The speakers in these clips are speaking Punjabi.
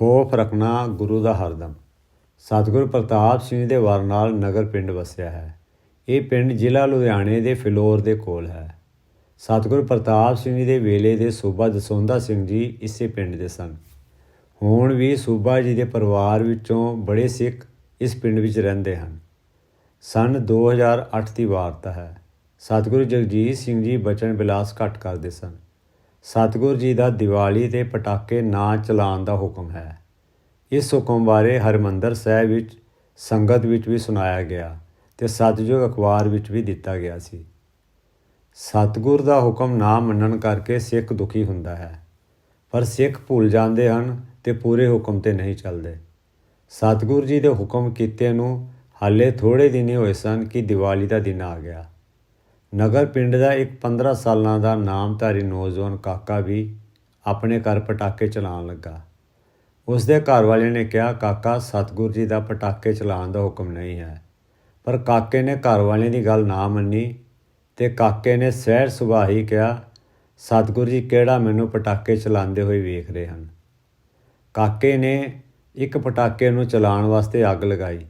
ਖੋਫ ਰੱਖਣਾ ਗੁਰੂ ਦਾ ਹਰਦਮ। ਸਤਿਗੁਰ ਪ੍ਰਤਾਪ ਸਿੰਘ ਦੇ ਵਾਰ ਨਾਲ ਨਗਰ ਪਿੰਡ ਵਸਿਆ ਹੈ। ਇਹ ਪਿੰਡ ਜ਼ਿਲ੍ਹਾ ਲੁਧਿਆਣੇ ਦੇ ਫਿਲੌਰ ਦੇ ਕੋਲ ਹੈ। ਸਤਿਗੁਰ ਪ੍ਰਤਾਪ ਸਿੰਘ ਜੀ ਦੇ ਵੇਲੇ ਦੇ ਸੂਬਾ ਦਸੌਂਦਾ ਸਿੰਘ ਜੀ ਇਸੇ ਪਿੰਡ ਦੇ ਸਨ। ਹੁਣ ਵੀ ਸੂਬਾ ਜੀ ਦੇ ਪਰਿਵਾਰ ਵਿੱਚੋਂ ਬੜੇ ਸਿੱਖ ਇਸ ਪਿੰਡ ਵਿੱਚ ਰਹਿੰਦੇ ਹਨ। ਸਨ 2008 ਦੀ ਵਾਰਤਾ ਹੈ। ਸਤਿਗੁਰੂ ਜਗਜੀਤ ਸਿੰਘ ਜੀ ਬਚਨ ਬਿਲਾਸ ਘੱਟ ਕਰਦੇ ਸਨ। ਸਤਿਗੁਰ ਜੀ ਦਾ ਦੀਵਾਲੀ ਤੇ ਪਟਾਕੇ ਨਾ ਚਲਾਉਣ ਦਾ ਹੁਕਮ ਹੈ। ਇਸ ਹੁਕਮ ਬਾਰੇ ਹਰਮੰਦਰ ਸਾਹਿਬ ਵਿੱਚ, ਸੰਗਤ ਵਿੱਚ ਵੀ ਸੁਣਾਇਆ ਗਿਆ ਤੇ ਸਤਿਯੁਗ ਅਖਬਾਰ ਵਿੱਚ ਵੀ ਦਿੱਤਾ ਗਿਆ ਸੀ। ਸਤਿਗੁਰ ਦਾ ਹੁਕਮ ਨਾ ਮੰਨਣ ਕਰਕੇ ਸਿੱਖ ਦੁਖੀ ਹੁੰਦਾ ਹੈ। ਪਰ ਸਿੱਖ ਭੁੱਲ ਜਾਂਦੇ ਹਨ ਤੇ ਪੂਰੇ ਹੁਕਮ ਤੇ ਨਹੀਂ ਚੱਲਦੇ। ਸਤਿਗੁਰ ਜੀ ਦੇ ਹੁਕਮ ਕੀਤੇ ਨੂੰ ਹਾਲੇ ਥੋੜੇ ਦਿਨ ਹੀ ਹੋਏ ਸਨ ਕਿ ਦੀਵਾਲੀ ਦਾ ਦਿਨ ਆ ਗਿਆ। ਨਗਰ ਪਿੰਡ ਦਾ ਇੱਕ 15 ਸਾਲਾਂ ਦਾ ਨਾਮਧਾਰੀ ਨੌਜਵਾਨ ਕਾਕਾ ਵੀ ਆਪਣੇ ਘਰ ਪਟਾਕੇ ਚਲਾਉਣ ਲੱਗਾ। ਉਸ ਦੇ ਘਰ ਵਾਲਿਆਂ ਨੇ ਕਿਹਾ, ਕਾਕਾ, ਸਤਿਗੁਰ ਜੀ ਦਾ ਪਟਾਕੇ ਚਲਾਉਣ ਦਾ ਹੁਕਮ ਨਹੀਂ ਹੈ। ਪਰ ਕਾਕੇ ਨੇ ਘਰ ਵਾਲਿਆਂ ਦੀ ਗੱਲ ਨਾ ਮੰਨੀ ਤੇ ਕਾਕੇ ਨੇ ਸਹਿਰ ਸੁਭਾਅ ਹੀ ਕਿਹਾ, ਸਤਿਗੁਰ ਜੀ, ਕਿਹੜਾ ਮੈਨੂੰ ਪਟਾਕੇ ਚਲਾਉਂਦੇ ਹੋਏ ਵੇਖ ਰਹੇ ਹਨ? ਕਾਕੇ ਨੇ ਇੱਕ ਪਟਾਕੇ ਨੂੰ ਚਲਾਉਣ ਵਾਸਤੇ ਅੱਗ ਲਗਾਈ,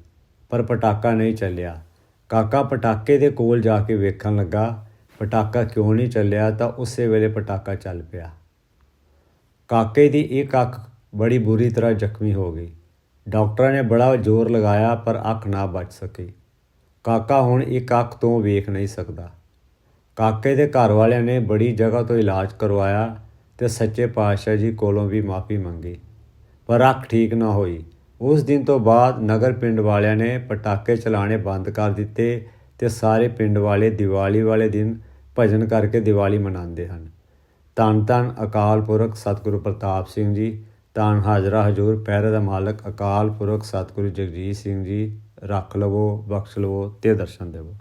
ਪਰ ਪਟਾਕਾ ਨਹੀਂ ਚੱਲਿਆ। ਕਾਕਾ ਪਟਾਕੇ ਦੇ ਕੋਲ ਜਾ ਕੇ ਵੇਖਣ ਲੱਗਾ, ਪਟਾਕਾ ਕਿਉਂ ਨਹੀਂ ਚੱਲਿਆ ਤਾਂ ਉਸੇ ਵੇਲੇ ਪਟਾਕਾ ਚੱਲ ਪਿਆ। ਕਾਕੇ ਦੀ ਇੱਕ ਅੱਖ ਬੜੀ ਬੁਰੀ ਤਰ੍ਹਾਂ ਜ਼ਖਮੀ ਹੋ ਗਈ। ਡਾਕਟਰਾਂ ਨੇ ਬੜਾ ਜ਼ੋਰ ਲਗਾਇਆ ਪਰ ਅੱਖ ਨਾ ਬਚ ਸਕੀ। ਕਾਕਾ ਹੁਣ ਇੱਕ ਅੱਖ ਤੋਂ ਵੇਖ ਨਹੀਂ ਸਕਦਾ। ਕਾਕੇ ਦੇ ਘਰ ਵਾਲਿਆਂ ਨੇ ਬੜੀ ਜਗ੍ਹਾ ਤੋਂ ਇਲਾਜ ਕਰਵਾਇਆ ਤੇ ਸੱਚੇ ਪਾਤਸ਼ਾਹ ਜੀ ਕੋਲੋਂ ਵੀ ਮਾਫੀ ਮੰਗੀ, ਪਰ ਅੱਖ ਠੀਕ ਨਾ ਹੋਈ। ਉਸ ਦਿਨ ਤੋਂ ਬਾਅਦ ਨਗਰ ਪਿੰਡ ਵਾਲਿਆਂ ਨੇ ਪਟਾਕੇ ਚਲਾਣੇ ਬੰਦ ਕਰ ਦਿੱਤੇ ਤੇ ਸਾਰੇ ਪਿੰਡ ਵਾਲੇ ਦੀਵਾਲੀ ਵਾਲੇ ਦਿਨ ਭਜਨ ਕਰਕੇ ਦੀਵਾਲੀ ਮਨਾਉਂਦੇ ਹਨ। ਧੰਨ ਧੰਨ ਅਕਾਲ ਪੁਰਖ ਸਤਿਗੁਰੂ ਪ੍ਰਤਾਪ ਸਿੰਘ ਜੀ। ਧੰਨ ਹਾਜ਼ਰਾ ਹਜੂਰ ਪੈਰੇ ਦਾ ਮਾਲਕ ਅਕਾਲ ਪੁਰਖ ਸਤਿਗੁਰੂ ਜਗਜੀਤ ਸਿੰਘ ਜੀ। ਰੱਖ ਲਵੋ, ਬਖਸ਼ ਲਵੋ ਤੇ ਦਰਸ਼ਨ ਦੇਵੋ।